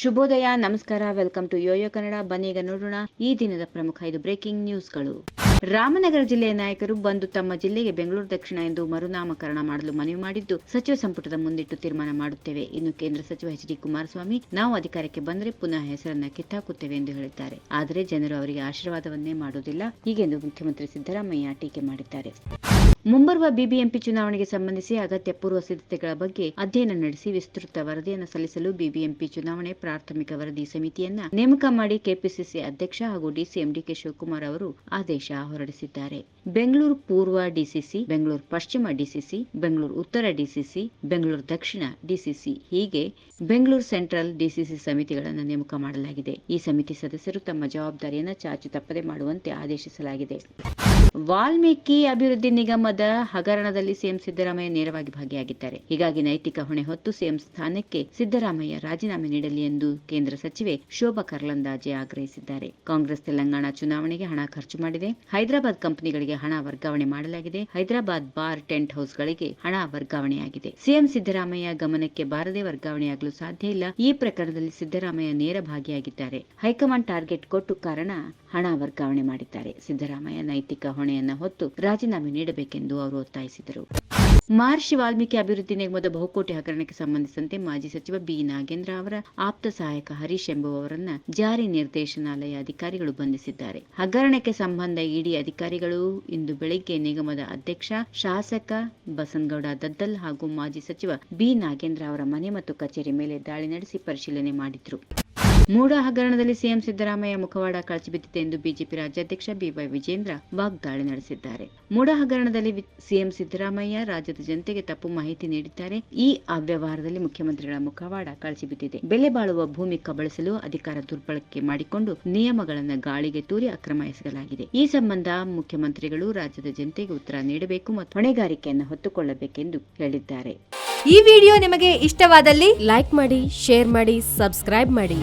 ಶುಭೋದಯ, ನಮಸ್ಕಾರ, welcome to Yoyo Kannada. ಬನ್ನೀಗ ನೋಡೋಣ ಈ ದಿನದ ಪ್ರಮುಖ ಐದು ಬ್ರೇಕಿಂಗ್ ನ್ಯೂಸ್ಗಳು. ರಾಮನಗರ ಜಿಲ್ಲೆಯ ನಾಯಕರು ಬಂದು ತಮ್ಮ ಜಿಲ್ಲೆಗೆ ಬೆಂಗಳೂರು ದಕ್ಷಿಣ ಎಂದು ಮರುನಾಮಕರಣ ಮಾಡಲು ಮನವಿ ಮಾಡಿದ್ದು, ಸಚಿವ ಸಂಪುಟದ ಮುಂದಿಟ್ಟು ತೀರ್ಮಾನ ಮಾಡುತ್ತೇವೆ. ಇನ್ನು ಕೇಂದ್ರ ಸಚಿವ ಎಚ್ ಡಿ ಕುಮಾರಸ್ವಾಮಿ, ನಾವು ಅಧಿಕಾರಕ್ಕೆ ಬಂದರೆ ಪುನಃ ಹೆಸರನ್ನ ಕಿತ್ತಾಕುತ್ತೇವೆ ಎಂದು ಹೇಳಿದ್ದಾರೆ. ಆದರೆ ಜನರು ಅವರಿಗೆ ಆಶೀರ್ವಾದವನ್ನೇ ಮಾಡುವುದಿಲ್ಲ, ಹೀಗೆಂದು ಮುಖ್ಯಮಂತ್ರಿ ಸಿದ್ದರಾಮಯ್ಯ ಟೀಕೆ ಮಾಡಿದ್ದಾರೆ. ಮುಂಬರುವ ಬಿಬಿಎಂಪಿ ಚುನಾವಣೆಗೆ ಸಂಬಂಧಿಸಿ ಅಗತ್ಯ ಪೂರ್ವ ಸಿದ್ಧತೆಗಳ ಬಗ್ಗೆ ಅಧ್ಯಯನ ನಡೆಸಿ ವಿಸ್ತೃತ ವರದಿಯನ್ನು ಸಲ್ಲಿಸಲು ಬಿಬಿಎಂಪಿ ಚುನಾವಣೆ ಪ್ರಾಥಮಿಕ ವರದಿ ಸಮಿತಿಯನ್ನ ನೇಮಕ ಮಾಡಿ ಕೆಪಿಸಿಸಿ ಅಧ್ಯಕ್ಷ ಹಾಗೂ ಡಿಸಿಎಂ ಡಿಕೆ ಶಿವಕುಮಾರ್ ಅವರು ಆದೇಶ ಹೊರಡಿಸಿದ್ದಾರೆ. ಬೆಂಗಳೂರು ಪೂರ್ವ ಡಿಸಿಸಿ, ಬೆಂಗಳೂರು ಪಶ್ಚಿಮ ಡಿಸಿಸಿ, ಬೆಂಗಳೂರು ಉತ್ತರ ಡಿಸಿಸಿ, ಬೆಂಗಳೂರು ದಕ್ಷಿಣ ಡಿಸಿಸಿ ಹೀಗೆ ಬೆಂಗಳೂರು ಸೆಂಟ್ರಲ್ ಡಿಸಿಸಿ ಸಮಿತಿಗಳನ್ನು ನೇಮಕ ಮಾಡಲಾಗಿದೆ. ಈ ಸಮಿತಿ ಸದಸ್ಯರು ತಮ್ಮ ಜವಾಬ್ದಾರಿಯನ್ನು ಚಾಚು ತಪ್ಪದೆ ಮಾಡುವಂತೆ ಆದೇಶಿಸಲಾಗಿದೆ. ವಾಲ್ಮೀಕಿ ಅಭಿವೃದ್ಧಿ ನಿಗಮದ ಹಗರಣದಲ್ಲಿ ಸಿಎಂ ಸಿದ್ದರಾಮಯ್ಯ ನೇರವಾಗಿ ಭಾಗಿಯಾಗಿದ್ದಾರೆ. ಹೀಗಾಗಿ ನೈತಿಕ ಹೊಣೆ ಹೊತ್ತು ಸಿಎಂ ಸ್ಥಾನಕ್ಕೆ ಸಿದ್ದರಾಮಯ್ಯ ರಾಜೀನಾಮೆ ನೀಡಲಿ ಎಂದು ಕೇಂದ್ರ ಸಚಿವೆ ಶೋಭಾ ಕರ್ಲಂದಾಜೆ ಆಗ್ರಹಿಸಿದ್ದಾರೆ. ಕಾಂಗ್ರೆಸ್ ತೆಲಂಗಾಣ ಚುನಾವಣೆಗೆ ಹಣ ಖರ್ಚು ಮಾಡಿದೆ. ಹೈದರಾಬಾದ್ ಕಂಪನಿಗಳಿಗೆ ಹಣ ವರ್ಗಾವಣೆ ಮಾಡಲಾಗಿದೆ. ಹೈದರಾಬಾದ್ ಬಾರ್ ಟೆಂಟ್ ಹೌಸ್ಗಳಿಗೆ ಹಣ ವರ್ಗಾವಣೆಯಾಗಿದೆ. ಸಿಎಂ ಸಿದ್ದರಾಮಯ್ಯ ಗಮನಕ್ಕೆ ಬಾರದೆ ವರ್ಗಾವಣೆಯಾಗಲು ಸಾಧ್ಯ ಇಲ್ಲ. ಈ ಪ್ರಕರಣದಲ್ಲಿ ಸಿದ್ದರಾಮಯ್ಯ ನೇರ ಭಾಗಿಯಾಗಿದ್ದಾರೆ. ಹೈಕಮಾಂಡ್ ಟಾರ್ಗೆಟ್ ಕೊಟ್ಟು ಕಾರಣ ಹಣ ವರ್ಗಾವಣೆ ಮಾಡಿದ್ದಾರೆ. ಸಿದ್ದರಾಮಯ್ಯ ನೈತಿಕ ಹೊಣೆಯನ್ನ ಹೊತ್ತು ರಾಜೀನಾಮೆ ನೀಡಬೇಕೆಂದು ಅವರು ಒತ್ತಾಯಿಸಿದರು. ಮಹರ್ಷಿ ವಾಲ್ಮೀಕಿ ಅಭಿವೃದ್ಧಿ ನಿಗಮದ ಬಹುಕೋಟಿ ಹಗರಣಕ್ಕೆ ಸಂಬಂಧಿಸಿದಂತೆ ಮಾಜಿ ಸಚಿವ ಬಿ. ನಾಗೇಂದ್ರ ಅವರ ಆಪ್ತ ಸಹಾಯಕ ಹರೀಶ್ ಎಂಬುವವರನ್ನ ಜಾರಿ ನಿರ್ದೇಶನಾಲಯ ಅಧಿಕಾರಿಗಳು ಬಂಧಿಸಿದ್ದಾರೆ. ಹಗರಣಕ್ಕೆ ಸಂಬಂಧ ಇಡಿ ಅಧಿಕಾರಿಗಳು ಇಂದು ಬೆಳಗ್ಗೆ ನಿಗಮದ ಅಧ್ಯಕ್ಷ, ಶಾಸಕ ಬಸನ್ಗೌಡ ದದ್ದಲ್ ಹಾಗೂ ಮಾಜಿ ಸಚಿವ ಬಿ. ನಾಗೇಂದ್ರ ಅವರ ಮನೆ ಮತ್ತು ಕಚೇರಿ ಮೇಲೆ ದಾಳಿ ನಡೆಸಿ ಪರಿಶೀಲನೆ ಮಾಡಿದ್ರು. ಮೂಡ ಹಗರಣದಲ್ಲಿ ಸಿಎಂ ಸಿದ್ದರಾಮಯ್ಯ ಮುಖವಾಡ ಕಳಚಿಬಿದ್ದಿದೆ ಎಂದು ಬಿಜೆಪಿ ರಾಜ್ಯಾಧ್ಯಕ್ಷ ಬಿವೈ ವಿಜೇಂದ್ರ ವಾಗ್ದಾಳಿ ನಡೆಸಿದ್ದಾರೆ. ಮೂಡ ಹಗರಣದಲ್ಲಿ ಸಿಎಂ ಸಿದ್ದರಾಮಯ್ಯ ರಾಜ್ಯದ ಜನತೆಗೆ ತಪ್ಪು ಮಾಹಿತಿ ನೀಡಿದ್ದಾರೆ. ಈ ಅವ್ಯವಹಾರದಲ್ಲಿ ಮುಖ್ಯಮಂತ್ರಿಗಳ ಮುಖವಾಡ ಕಳಚಿಬಿದ್ದಿದೆ ಬೆಲೆ ಬಾಳುವ ಭೂಮಿ ಕಬಳಿಸಲು ಅಧಿಕಾರ ದುರ್ಬಳಕೆ ಮಾಡಿಕೊಂಡು ನಿಯಮಗಳನ್ನು ಗಾಳಿಗೆ ತೂರಿ ಅಕ್ರಮ ಈ ಸಂಬಂಧ ಮುಖ್ಯಮಂತ್ರಿಗಳು ರಾಜ್ಯದ ಜನತೆಗೆ ಉತ್ತರ ನೀಡಬೇಕು ಮತ್ತು ಹೊಣೆಗಾರಿಕೆಯನ್ನು ಹೊತ್ತುಕೊಳ್ಳಬೇಕೆಂದು ಹೇಳಿದ್ದಾರೆ. ಈ ವಿಡಿಯೋ ನಿಮಗೆ ಇಷ್ಟವಾದಲ್ಲಿ ಲೈಕ್ ಮಾಡಿ, ಶೇರ್ ಮಾಡಿ, ಸಬ್ಸ್ಕ್ರೈಬ್ ಮಾಡಿ.